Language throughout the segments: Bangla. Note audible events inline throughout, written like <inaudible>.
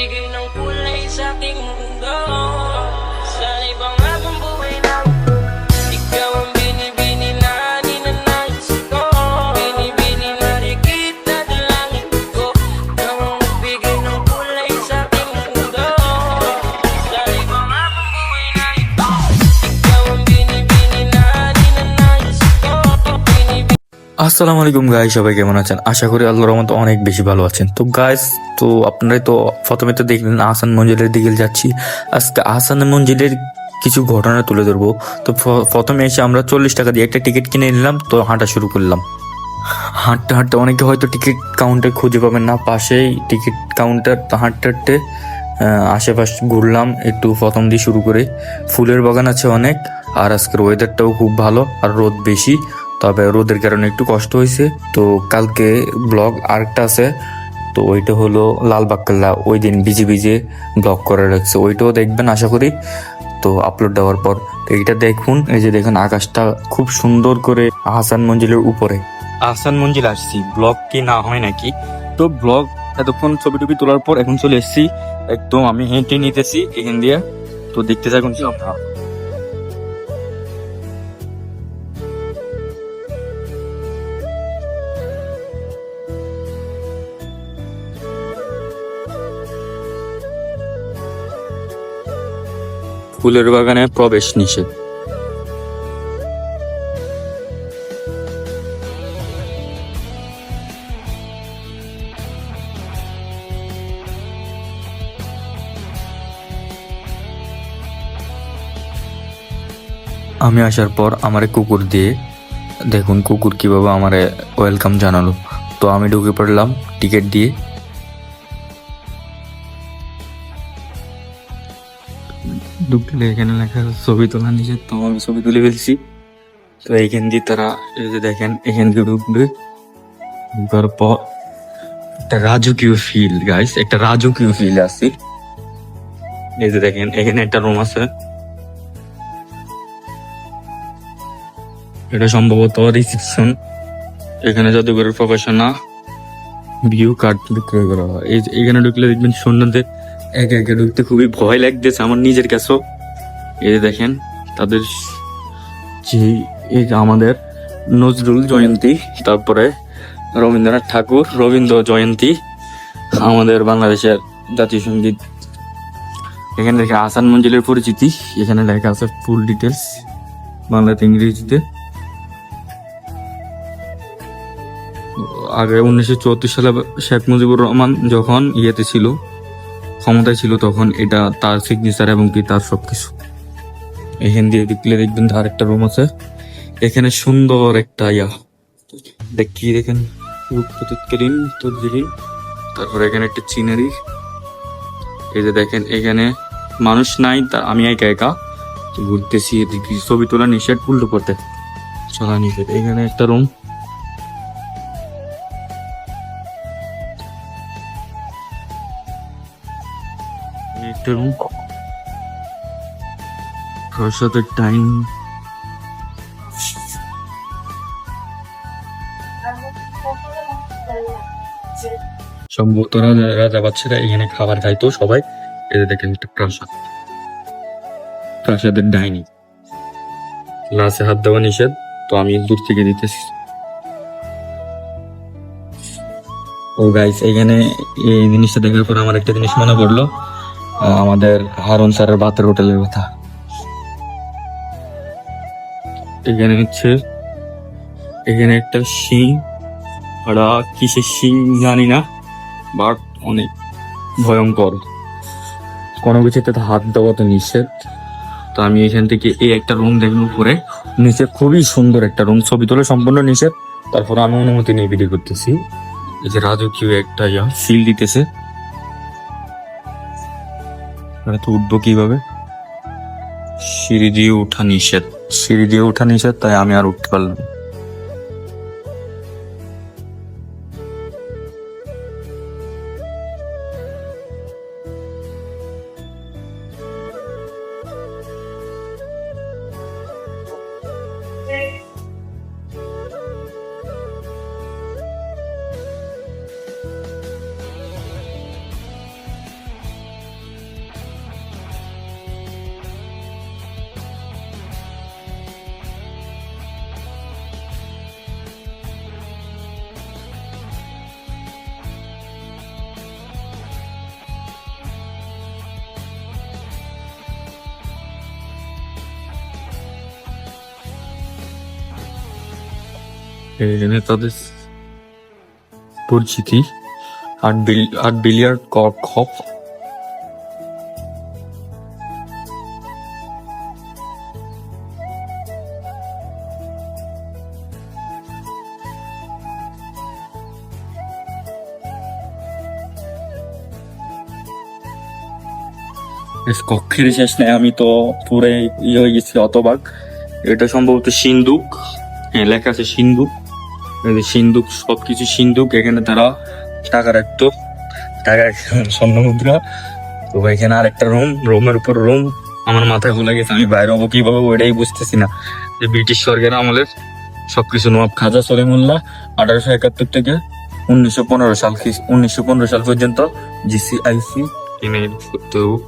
magbigay ng kulay sa aking mundo আসসালামু আলাইকুম গাই সবাই কেমন আছেন? আশা করি আল্লাহর রহমতে অনেক বেশি ভালো আছেন। তো গাইস তো আপনারাই তো প্রথমে তো দেখলেন আহসান মঞ্জিলের দিকে যাচ্ছি। আজকে আহসান মঞ্জিলের কিছু ঘটনা তুলে ধরবো। তো প্রথমে এসে আমরা চল্লিশ টাকা দিয়ে একটা টিকিট কিনে নিলাম, তো হাঁটা শুরু করলাম। হাঁটতে হাঁটতে অনেকে হয়তো টিকিট কাউন্টার খুঁজে পাবেন না, পাশেই টিকিট কাউন্টার হাঁটতে হাঁটতে আশেপাশে ঘুরলাম, একটু প্রথম দিয়ে শুরু করে। ফুলের বাগান আছে অনেক, আর আজকের ওয়েদারটাও খুব ভালো, আর রোদ বেশি। তবে রোদের কারণে একটু কষ্ট হয়েছে। তো কালকে ব্লগ আরেকটা আছে, তো ওইটা হলো লালবাগ কেল্লা ওই দিন ভিজে ভিজে ব্লগ করে রাখছে ওইটাও দেখবেন, আশা করি। তো আপলোড দেওয়ার পর এইটা দেখুন। এই যে দেখুন, আকাশটা খুব সুন্দর করে আহসান মঞ্জিলের উপরে। আহসান মঞ্জিল আসছি। ব্লগ কি না হয় নাকি? তো ব্লগ এতক্ষণ ছবি টবি তোলার পর এখন চলে এসেছি। একদম আমি হেঁটে নিতেছি এখান দিয়ে। তো দেখতে থাকুন কি ফুলের বাগানে প্রবেশ নিষেধ। আমি আসার পর আমারে কুকুর দিয়ে, দেখুন কুকুর কীভাবে আমারে ওয়েলকাম জানালো। তো আমি ঢুকে পড়লাম টিকিট দিয়ে। ঢুকলে এখানে লেখা ছবি তোলা নিষেধ তো আমি ছবি তুলে ফেলছি। তো এইখান দিয়ে তারা এই যে দেখেন, এখান দিয়ে ঢুকবে। ঢুকার পর একটা রাজকীয় ফিল গাইস একটা রাজকীয় ফিল আছে। এই যে দেখেন, এখানে একটা রুম আছে। এটা সম্ভবত রিসেপশন এখানে জাদুঘরের প্রকাশনা। ভিউ কার্ড বিক্রয় করা হয়। এখানে ঢুকলে দেখবেন সৈন্যদের একে একে ঢুকতে খুবই ভয় লাগতেছে আমার নিজের কাছেও। এই দেখেন, তাদের যে এই আমাদের নজরুল জয়ন্তী, তারপরে রবীন্দ্রনাথ ঠাকুর, রবীন্দ্র জয়ন্তী, আমাদের বাংলাদেশের জাতীয় সংগীত। এখানে দেখে আসান মঞ্জিলের পরিচিতি, এখানে লেখা আছে ফুল ডিটেলস বাংলাতে, ইংরেজিতে। আগে উনিশশো চুয়াত্তর সালে শেখ মুজিবুর রহমান যখন ইয়েতে ছিল ক্ষমতায় ছিল তখন এটা তার সিগনেচার এবং কি তার সবকিছু। এখান দিয়ে দেখলে দেখবেন তার একটা রুম আছে। এখানে সুন্দর একটা ইয়া। দেখি দেখেন? রূপতৎকালীন তদ্বিহীন তারপরে এখানে একটা চিনারি। এই যে দেখেন, এখানে মানুষ নাই, তা আমি একা একা। ঘুরতেছি ছবি তোলা নিষেধ, উল্টো করতে চলা নিষেধ। এখানে একটা রুম একটা রুম প্রসাদের টাইম সম্ভবত রাজা বাচ্চারা এখানে খাবার খাইতো সবাই। এদের দেখেন একটা প্রাসাদ। প্রাসাদের ডাইনিং। গ্লাসে হাত দেওয়া নিষেধ, তো আমি দূর থেকে দিতেছি। ও গাইস এখানে এই জিনিসটা দেখার পর আমার একটা জিনিস মনে পড়ল। আমাদের হারুন স্যারের ভাতের হোটেলের কথা। এখানে হচ্ছে, এখানে একটা শিং ওরা কিসের শিং জানি না, বাট অনেক ভয়ঙ্কর। কোনো কিছুতে হাত দেওয়া তো নিষেধ। তো আমি এখান থেকে এই একটা রুম দেখলাম উপরে। নিচে খুবই সুন্দর একটা রুম ছবি তোলে সম্পূর্ণ নিষেধ। তারপর আমি অনুমতি নিয়ে ভিডিও করতেছি। এই যে রাজকীয় একটা ইয়া ফিল দিতেছে। এখানে তো উঠবো কীভাবে? সিঁড়ি দিয়ে ওঠা নিষেধ। সিঁড়ি দিয়ে ওঠা নিষেধ তাই আমি আর উঠতে পারলাম না। এখানে তাদের পরিচিতি বিল বিলিয়ার্ড কক্ষের শেষ নেই, আমি তো পুরো ইয়ে হয়ে গেছি অতবাক এটা সম্ভবত সিন্ধুক। হ্যাঁ লেখা আছে সিন্ধুক। সিন্ধুক, সবকিছু সিন্ধুক, এখানে তারা টাকা রাখতো। টাকা <laughs> স্বর্ণ মুদ্রা। তো এখানে আর একটা রুম, রুমের উপর রুম। আমার মাথায় ভুলে গেছে, আমি বাইরে হব কীভাবে ওইটাই বুঝতেছি না। যে ব্রিটিশ সরকার আমলের সবকিছু নবাব খাজা সলিমুল্লাহ আঠারোশো একাত্তর থেকে উনিশশো পনেরো সাল উনিশশো পনেরো সাল পর্যন্ত জিসিআইসি তো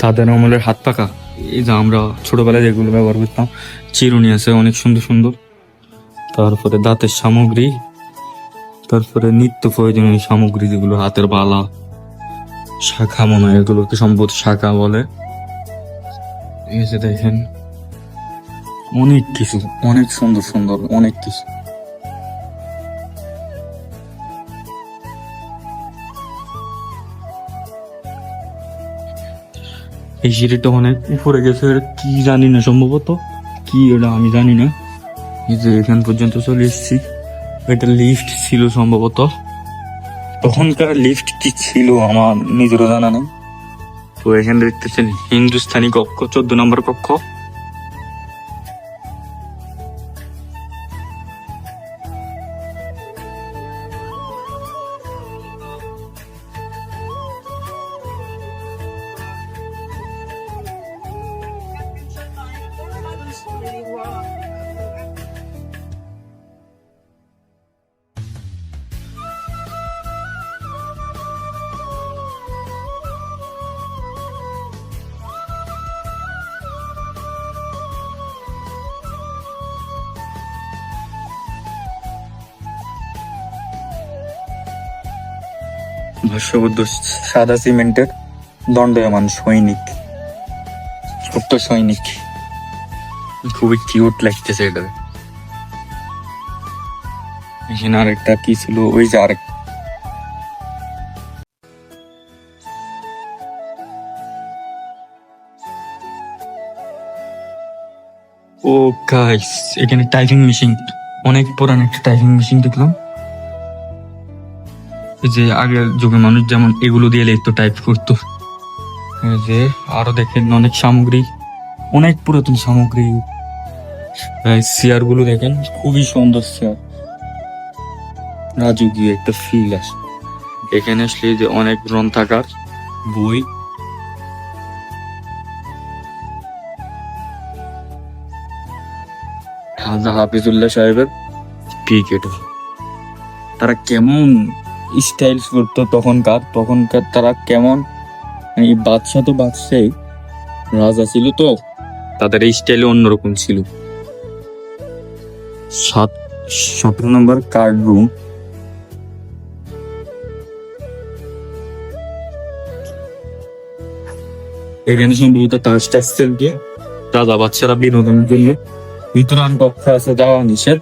তাদের আমলের হাত পাকা। এই যে আমরা ছোটবেলায় যেগুলো ব্যবহার করতাম, চিরুনি আছে, অনেক সুন্দর সুন্দর। তারপরে দাঁতের সামগ্রী, তারপরে নিত্য প্রয়োজনীয় সামগ্রী যেগুলো, হাতের বালা, শাখা মনে হয় এগুলোকে সম্ভবত শাখা বলে। এই যে দেখেন, অনেক কিছু, অনেক সুন্দর সুন্দর, অনেক কিছু। এই সিঁড়িটা অনেক উপরে গেছে কি জানি না সম্ভবত। কি ওটা আমি জানি না। যে এখান পর্যন্ত চলে এসেছি। এটা লিফট ছিল সম্ভবত। তখনকার লিফট কি ছিল আমার নিজেরও জানা নেই। তো এখানে দেখতেছেন হিন্দুস্তানি কক্ষ, চোদ্দ নম্বর কক্ষ। ভাষ্যবুদ্ধ সাদা সিমেন্টের দণ্ডায়মান সৈনিক, ছোট্ট সৈনিক। খুবই কিউট লাগতেছে এটা। এখানে আরেকটা কি ছিল? ওই যে আরেক ও গাইস এখানে টাইপিং মেশিন অনেক পুরান একটা টাইপিং মেশিন দেখলাম। যে আগের যুগে মানুষ যেমন এগুলো দিয়ে লিখতো টাইপ করতো। যে আরও দেখেন অনেক সামগ্রী, অনেক পুরাতন সামগ্রী। চেয়ারগুলো দেখেন, খুবই সুন্দর চেয়ার রাজকীয় একটা ফিল আসে। এখানে আসলে যে অনেক গ্রন্থাগার, বই। খাজা হাফিজুল্লাহ সাহেবের ক্রিকেট তারা কেমন স্টাইল করতো তখনকার তখনকার তারা কেমন? এই বাদশা তো বাদশাই রাজা ছিল তো, তাদের এই স্টাইল অন্যরকম ছিল। সাত, সতেরো নম্বর কার্ড রুম এখানে সম্ভবত তার স্টাইল দিয়ে রাজা বাচ্চারা বিনোদনের জন্য বিতরণ কক্ষ আছে যাওয়া নিষেধ।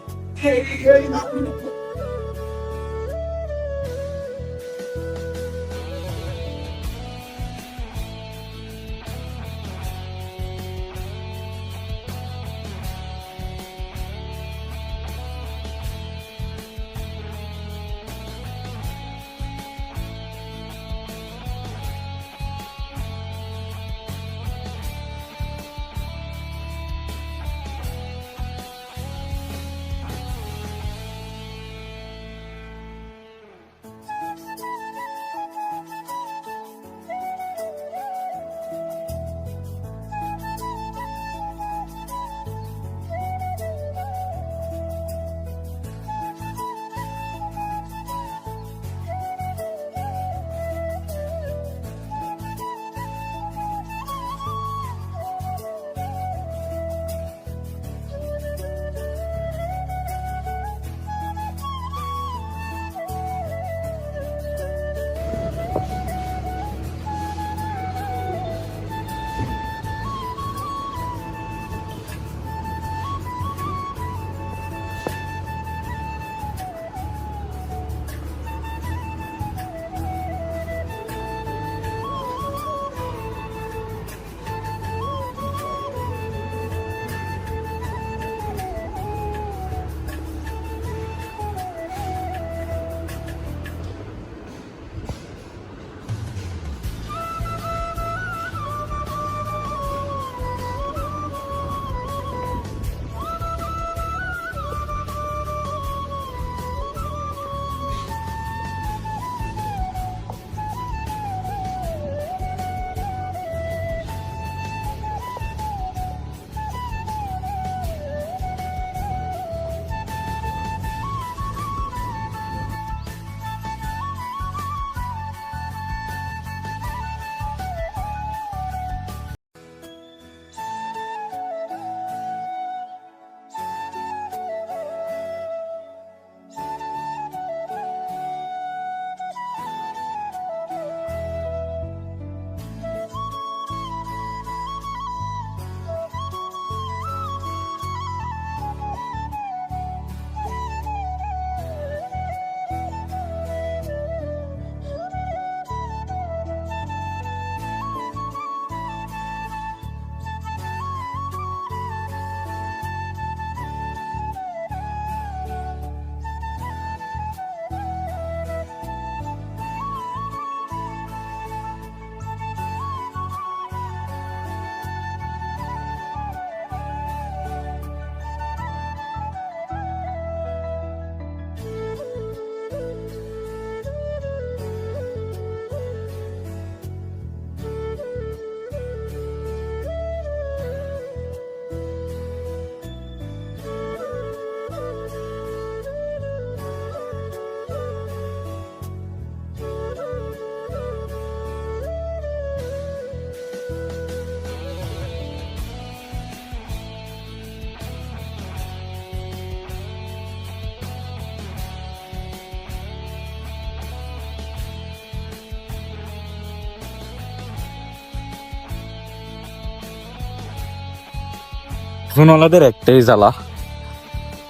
ফোনওয়ালাদের একটাই জ্বালা।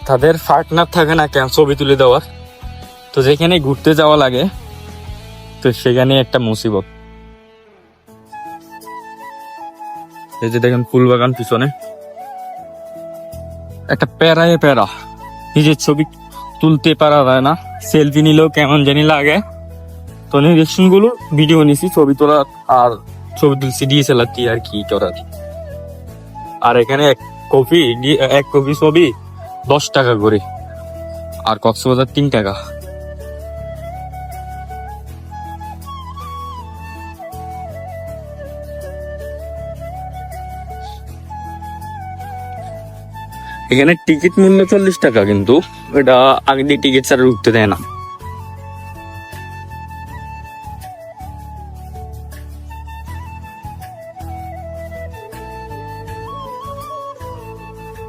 তাদের পার্টনার থাকে না কেন ছবি তুলে দেওয়ার। তো যেখানে ঘুরতে যাওয়া লাগে, তো সেখানে একটা মুসিবত। এই যে দেখেন ফুল বাগান পিছনে। একটা প্যারায় প্যারা। নিজের ছবি তুলতে পারা যায় না। সেলফি নিলেও কেমন জানি লাগে। তো নির্দেশনগুলো ভিডিও নিছি, ছবি তোলা আর ছবি তুলছি ডিএসএলআর আর কি করার। আর এখানে এক কপি এক কপি ছবি, দশ টাকা করে। আর কক্সবাজার তিন টাকা। এখানে টিকিট মূল্য চল্লিশ টাকা কিন্তু। এটা আগে দিয়ে টিকিট ছাড়া ঢুকতে দেয় না।